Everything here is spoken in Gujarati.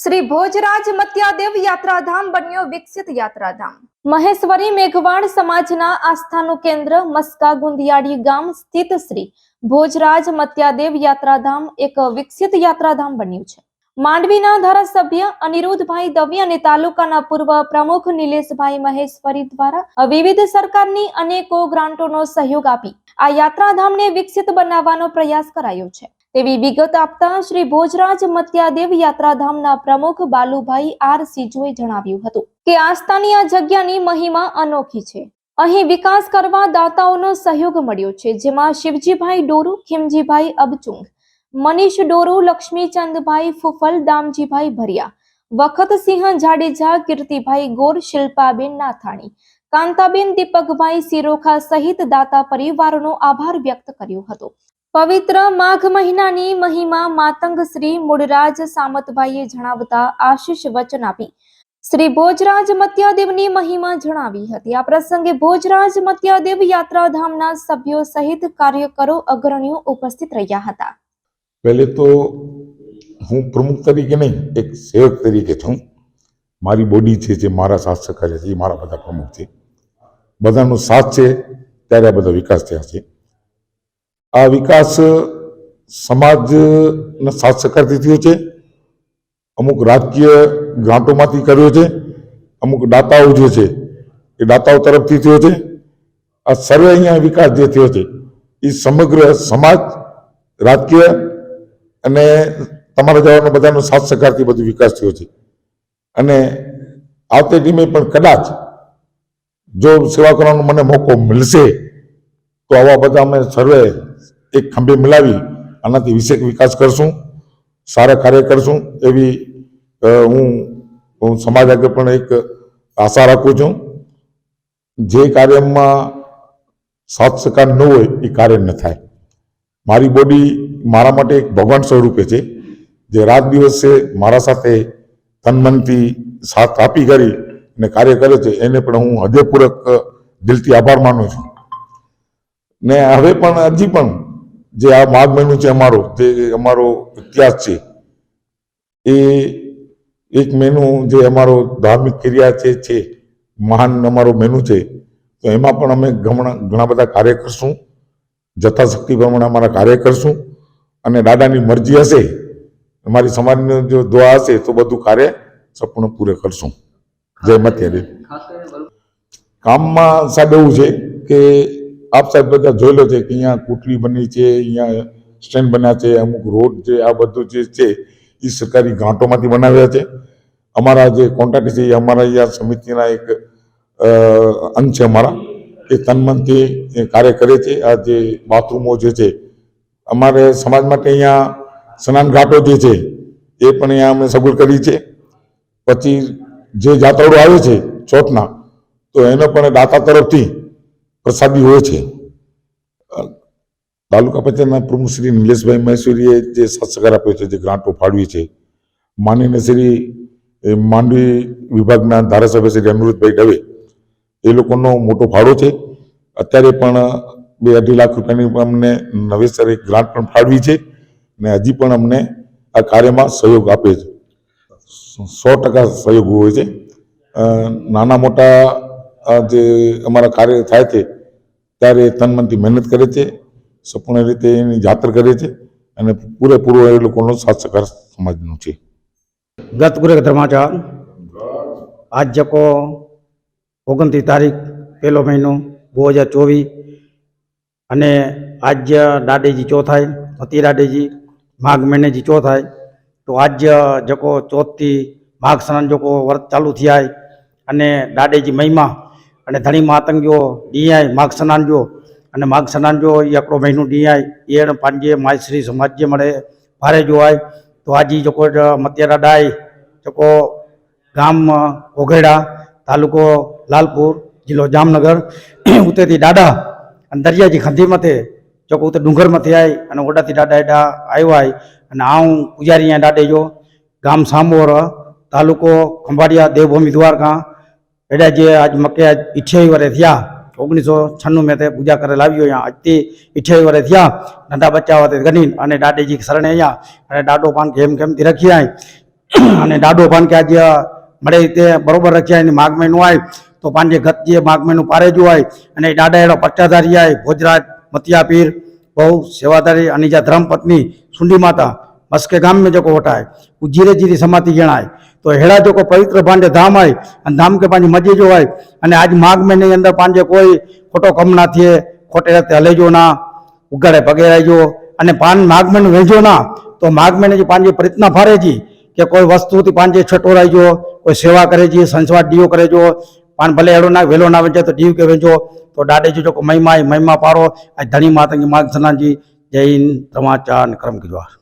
શ્રી ભોજરાજ મત્યાદેવ યાત્રાધામ બન્યો વિકસિત યાત્રાધામ. મહેશ્વરી મેઘવાડ સમાજના આસ્થાનું કેન્દ્ર મસ્કા ગુંદિયાળી ગામ સ્થિત શ્રી ભોજરાજ મત્યાદેવ યાત્રાધામ એક વિકસિત યાત્રાધામ બન્યું છે. માંડવીના ધારાસભ્ય અનિરુદ્ધભાઈ દવે અને તાલુકાના પૂર્વ પ્રમુખ નિલેશભાઈ મહેશ્વરી દ્વારા વિવિધ સરકારની અનેકો ગ્રાન્ટોનો સહયોગ આપી આ યાત્રાધામને વિકસિત બનાવવાનો પ્રયાસ કરાયો છે. તેવી વિગત આપતા શ્રી ભોજરાજ મત્યાદેવ યાત્રાધામના પ્રમુખ બાલુભાઈ આર સિજોએ જણાવ્યું હતું કે આસ્થાની આ જગ્યાની મહિમા અનોખી છે. અહીં વિકાસ કરવા દાતાઓનો સહયોગ મળ્યો છે, જેમાં શિવજીભાઈ ડોરુ, ખીમજીભાઈ અબચુંગ, મનીષ ડોરુ, લક્ષ્મીચંદભાઈ ફુફલ, દામજીભાઈ ભરિયા, વખતસિંહ જાડેજા, કીર્તિભાઈ ગોર, શિલ્પાબેન નાથાણી, કાંતાબેન દીપકભાઈ સિરોખા સહિત દાતા પરિવારનો આભાર વ્યક્ત કર્યો હતો. પવિત્ર માઘ મહિનાની મહિમા માતંગ શ્રી મૂળરાજ સામતભાઈએ જણાવતા આશીષ વચન આપી. શ્રી ભોજરાજ મત્યાદેવની મહિમા જણાવી હતી. આ પ્રસંગે ભોજરાજ મત્યાદેવ યાત્રાધામના સભ્યો સહિત કાર્યકરો અગ્રણીઓ ઉપસ્થિત રહ્યા હતા. પહેલે તો હું પ્રમુખ તરીકે નહીં, એક સેવક તરીકે છું. મારી બોડી છે જે મારા સહકાર્ય છે મારા બધા પ્રમુખ છે. બધાનો સાથ છે, ત્યારે બધો વિકાસ થયા છે. આ વિકાસ સમાજના સાથ સહકારથી થયો છે. અમુક રાજકીય ગ્રાન્ટોમાંથી કર્યો છે. અમુક દાતાઓ જે છે, એ દાતાઓ તરફથી થયો છે. આ સર્વે અહીંયા વિકાસ જે થયો છે, એ સમગ્ર સમાજ, રાજકીય અને તમારા જવાનો બધાનો સાથ સહકારથી બધું વિકાસ થયો છે. અને આવતી ટીમે પણ કદાચ જો સેવા કરવાનો મને મોકો મળશે, તો આવા બધા અમે સર્વે એક ખંભે મિલાવી આનાથી વિશેષ વિકાસ કરશું, સારા કાર્ય કરશું એવી હું હું સમાજ આગળ પણ એક આશા રાખું છું. જે કાર્યમાં સાથ સહકાર ન હોય એ કાર્ય ન થાય. મારી બોડી મારા માટે એક ભગવાન સ્વરૂપે છે. જે રાત દિવસે મારા સાથે તન મનથી સાથ આપી કરી અને કાર્ય કરે છે, એને પણ હું હૃદયપૂર્વક દિલથી આભાર માનું છું. ને હવે પણ હજી પણ જે આ માઘ મહિનો છે અમારો જે અમારો ઇતિહાસ છે એ એક મહિનો જે અમારો ધાર્મિક ક્રિયા છે છે મહાન અમારો મહિનો છે તો એમાં પણ અમે ઘણા ઘણા બધા કાર્ય કરશું. જથાશક્તિ પ્રમાણે અમારા કાર્ય કરશું. અને દાદાની મરજી હશે અમારી સમાજનો જો દુઆ હશે તો બધું કાર્ય સંપૂર્ણ પૂરે કરશું. જય મત્યારે કામમાં સાહેબ એવું છે કે આપ સાહેબ બધા જોઈ લો છે કે અહીંયા કુટરી બની છે, અહીંયા સ્ટેન્ડ બન્યા છે, અમુક રોડ છે આ બધું જે છે, એ સરકારી ગ્રાન્ટોમાંથી બનાવ્યા છે. અમારા જે કોન્ટ્રાક્ટ છે, એ અમારા અહીંયા સમિતિના એક અંગ છે અમારા. એ તનમનથી કાર્ય કરે છે. આ જે બાથરૂમો જે છે, અમારે સમાજ માટે અહીંયા સ્નાન ઘાટો જે છે, એ પણ અહીંયા અમે સગવડ કરી છે. પછી જે જાતરડો આવે છે ચોથના, તો એનો પણ દાતા તરફથી પ્રસાદી હોય છે. તાલુકા પંચાયતના પ્રમુખ શ્રી નિલેશભાઈ મહેશ્વરીએ જે સત્સકાર આપ્યો છે, જે ગ્રાન્ટો ફાળવી છે, માનીને શ્રી માંડવી વિભાગના ધારાસભ્ય શ્રી અનુરોધભાઈ દવે એ લોકોનો મોટો ફાળો છે. અત્યારે પણ બે અઢી લાખ રૂપિયાની અમને નવેસર એક ગ્રાન્ટ પણ ફાળવી છે ને હજી પણ અમને આ કાર્યમાં સહયોગ આપે છે. સો ટકા સહયોગ હોય છે. નાના મોટા જે અમારા કાર્ય થાય છે, ત્યારે તનમનથી મહેનત કરે છે, સંપૂર્ણ રીતે એની જાતર કરે છે અને પૂરેપૂરો એ લોકોનો સાથ સહકાર સમાજનો છે. ગત ગુરે ધર્માચાર આજ જકો ઓગણત્રીસ તારીખ પહેલો મહિનો બે હજાર ચોવીસ અને આજ દાડેજી ચોથાય સતી દાડેજી, માઘ મહિનેજી ચોથાય તો આજ જકો ચોથથી માઘ સ્નાન જોકો વ્રત ચાલુ થયા અને દાડેજી મહિમા અને ધણી માતંગીઓ, ડીઆઈ, માઘ સ્નાન જો અને માઘ સ્નાન જો એ આકડો મહિનો ડીઆઈ એણ પાંજે માયશ્રી સમાજ્ય મળે, ભારે જોવાય. તો આજી જોકો મત્યારા ડાય જોકો ગામ, ઓઘેડા, તાલુકો લાલપુર, જિલ્લો જામનગર ઉતેથી દાડા અને દરિયાજી ખંધી મથે ચોકો ઉતે ડુંગર મથે આય અને ઓડાથી દાડા એડા આવ્યા અને આ હું પૂજારી અહીંયા દાડે જો, ગામ સાંભોર તાલુકો ખંભાળિયા, દેવભૂમિ દ્વારકા એડા જે આજ મકે આજ ઇઠ્યાવી વરે થયા, ઓગણીસો છન્નું મેં તે પૂજા કરે લાવ્યો અહીંયા. આજથી ઇઠ્યાવી વરે થયા, નંદા બચ્ચા વાતે ગણી અને દાડેજી શરણે અહીંયા, અને દાડો પાન કેમ કેમથી રખ્યા આય. અને દાડો પાન કે આજે મળે તે બરોબર રખ્યા એની માગ મહિનું હોય તો પાંજે ગત જે માગ મહિનું પારેજું હોય અને ડાડા એનો પટ્ટાધારી હોય ભોજરાજ મતિયા પીર બહુ સેવાધારી, અનિજા ધર્મ પત્ની સુંડી માતા. मस्के गाम में जेको वटाए हू जीरे जीरी समाती ॼण आहे तो अहिड़ा जेको पवित्र पंहिंजो धाम आहे ऐं धाम खे पंहिंजी मज़े जो आहे अने अॼु माघ महीने जे अंदरि पंहिंजो कोई खोटो कमु न थिए खोटे रस्ते हले जो न उघाड़े पघेराए जो अने पान माघ महीने वेझो न तो माघ महीने जी पंहिंजी प्रतना फारे जी કે કોઈ વસ્તુથી પાંજે છટોરાઈજો કોઈ સેવા કરે છે સંસવાદ ડીઓ કરે જો પણ ભલે એડો ના વેલો ના વેચે તો દીવ કે વેચો તો દાડેજી જો મહિમા મહિમા પારો આ ધણી માતા માગ સનાજી જય હિન્દ રમાચાન ક્રમ કીધવા